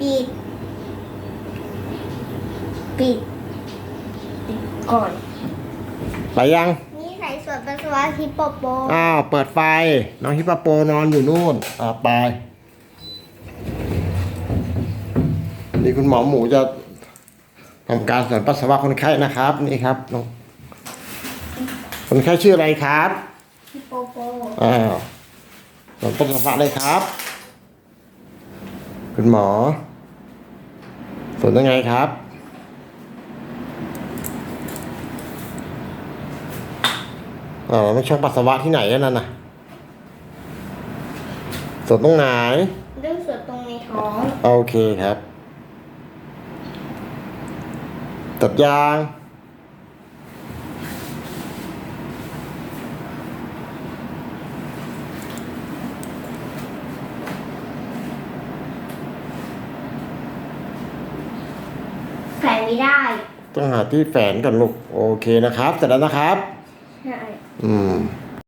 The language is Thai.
ปิดปิด ปิดก่อน ไปยัง นี่ใส่ส่วนปัสสาวะฮิปโปโปอ้าว เปิดไฟ น้องฮิปปโปนอนอยู่นู่น อ่าไป นี่คุณหมอหมูจะทำการสวนปัสสาวะคนไข้นะครับ นี่ครับน้องคนไข้ชื่ออะไรครับ ฮิปโปโปอ้าวสวนปัสสาวะเลยครับ คุณหมอ สวนยังไงครับ อ๋อไม่ช่องปัสสาวะที่ไหนอะนั่นน่ะสวนตรงไหนเรื่องส่วนตรงในท้อง โอเคครับ ตัดยาง แฝงไม่ได้ต้องหาที่แฝนก่อนลูกโอเคนะครับเสร็จแล้วนะครับ ใช่ อืมแ